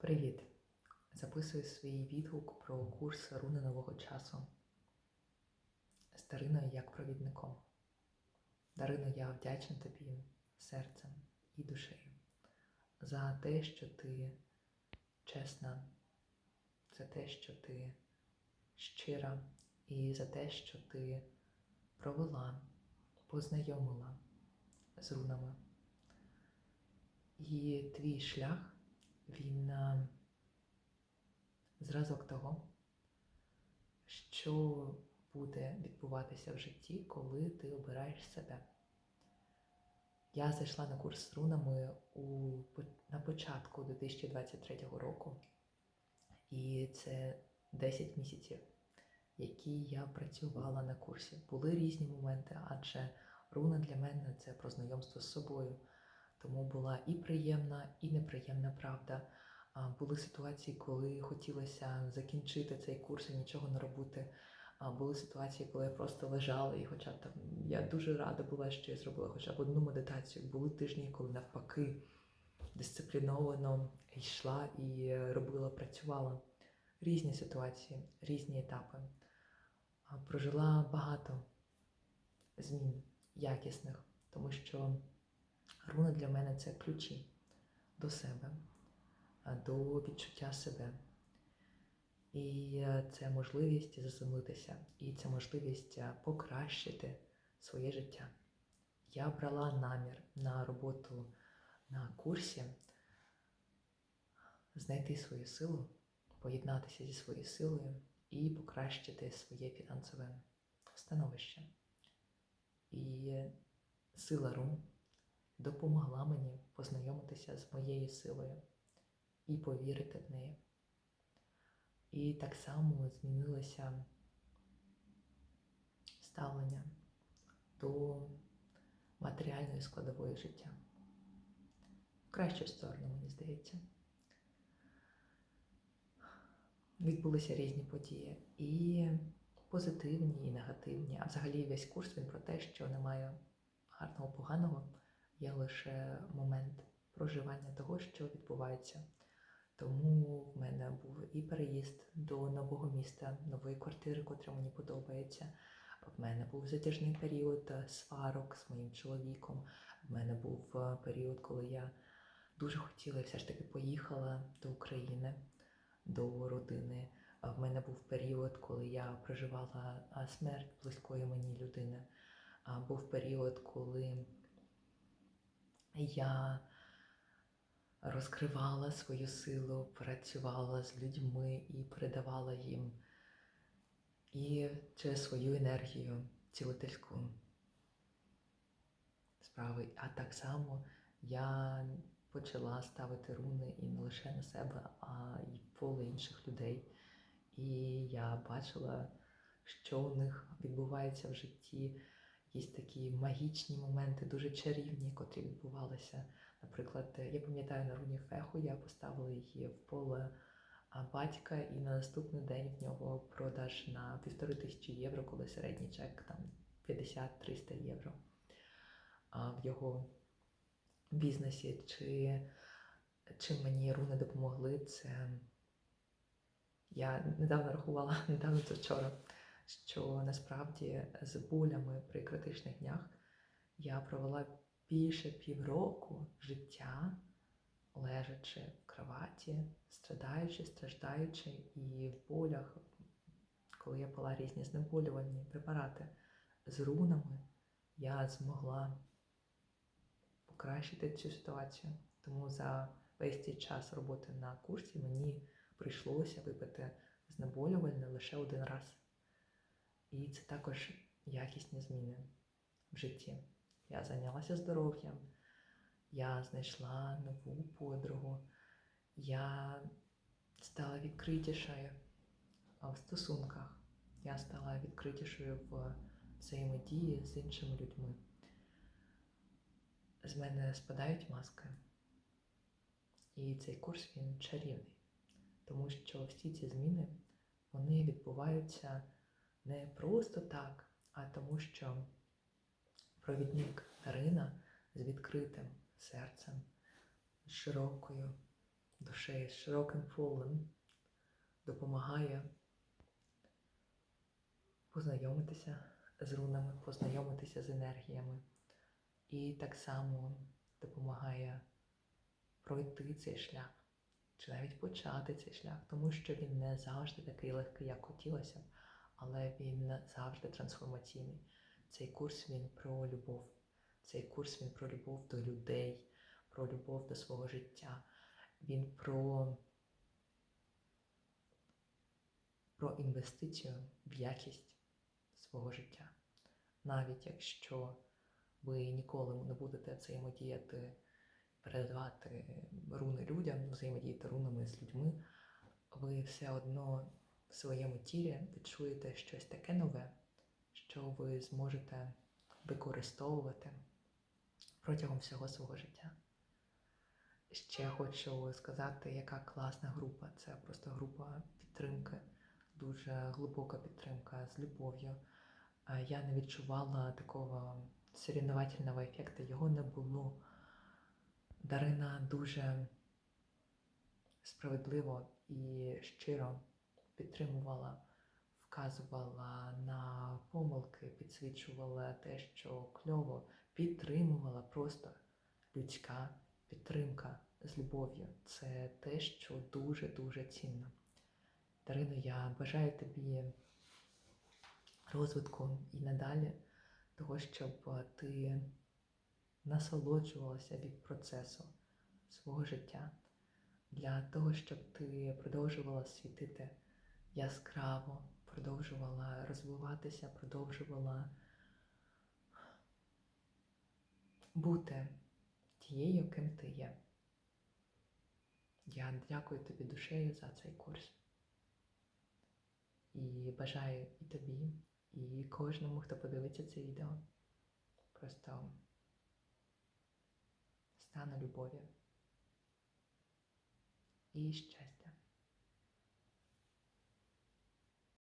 Привіт! Записую свій відгук про курс руни нового часу з Дариною як провідником. Дарино, я вдячна тобі серцем і душею за те, що ти чесна, за те, що ти щира, і за те, що ти провела, познайомила з рунами. І твій шлях, він е, зразок того, що буде відбуватися в житті, коли ти обираєш себе. Я зайшла на курс з рунами у, на початку 2023 року, і це 10 місяців, які я працювала на курсі. Були різні моменти, адже руна для мене це про знайомство з собою. Тому була і приємна, і неприємна правда. Були ситуації, коли хотілося закінчити цей курс і нічого не робити. Були ситуації, коли я просто лежала, і хоча там я дуже рада була, що я зробила хоча б одну медитацію. Були тижні, коли навпаки дисципліновано йшла і робила, працювала. Різні ситуації, різні етапи. Прожила багато змін якісних, тому що руни для мене це ключі до себе, до відчуття себе. І е, це можливість заземлитися, і це можливість е, покращити своє життя. Я брала намір на роботу на курсі знайти свою силу, поєднатися зі своєю силою і покращити своє фінансове становище. І сила рун допомогла мені познайомитися з моєю силою і повірити в неї. І так само змінилося ставлення до матеріальної складової життя. В кращу сторону, мені здається. Відбулися різні події. І позитивні, і негативні. А взагалі весь курс він про те, що немає гарного, поганого, є лише момент проживання того, що відбувається. Тому в мене був і переїзд до нового міста, нової квартири, котра мені подобається. В мене був затяжний період е, сварок з моїм чоловіком. В мене був е, період, коли я дуже хотіла і все ж таки поїхала до України, до родини. В мене був період, коли я проживала смерть близької мені людини. Був період, коли я розкривала свою силу, працювала з людьми і передавала їм і через свою енергію цілительську справи. А так само я почала ставити руни і не лише на себе, а й поле інших людей. І я бачила, що у них відбувається в житті. Якісь такі магічні моменти, дуже чарівні, котрі відбувалися. Наприклад, я пам'ятаю на руні феху, я поставила її в поле батька, і на наступний день в нього продаж на півтори тисячі євро, коли середній чек там 50-300 євро. В його бізнесі. Чи, Чим мені руни допомогли, це я недавно рахувала, недавно це вчора, що насправді з болями при критичних днях я провела більше півроку життя, лежачи в кроваті, страдаючи, страждаючи, і в болях, коли я пила різні знеболювальні препарати з рунами, я змогла покращити цю ситуацію. Тому за весь цей час роботи на курсі мені прийшлося випити знеболювальне лише один раз. І це також якісні зміни в житті. Я зайнялася здоров'ям, я знайшла нову подругу, я стала відкритішою в стосунках, я стала відкритішою в взаємодії з іншими людьми. З мене спадають маски. І цей курс він чарівний, тому що всі ці зміни вони відбуваються не просто так, а тому, що провідник Дарина з відкритим серцем, з широкою душею з широким фолом допомагає познайомитися з рунами, познайомитися з енергіями. І так само допомагає пройти цей шлях, чи навіть почати цей шлях, тому що він не завжди такий легкий, як хотілося б, але він завжди трансформаційний. Цей курс він про любов. Цей курс він про любов до людей, про любов до свого життя. Він про, про інвестицію в якість свого життя. Навіть якщо ви ніколи не будете взаємодіяти, передавати руни людям, взаємодіяти рунами з людьми, ви все одно в своєму тілі відчуєте щось таке нове, що ви зможете використовувати протягом всього свого життя. Ще хочу сказати, яка класна група. Це просто група підтримки, дуже глибока підтримка з любов'ю. Е, Я не відчувала такого соревновательного ефекту, його не було. Дарина дуже справедливо і щиро підтримувала, вказувала на помилки, підсвічувала те, що кльово, підтримувала просто людська підтримка з любов'ю. Це те, що дуже-дуже цінно. Дарино, я бажаю тобі розвитку і надалі, того, щоб ти насолоджувалася від процесу свого життя, для того, щоб ти продовжувала світити яскраво, продовжувала розвиватися, продовжувала бути тією, ким ти є. Я дякую тобі душею за цей курс. І бажаю і тобі, і кожному, хто подивиться це відео, просто стану любові і щастя.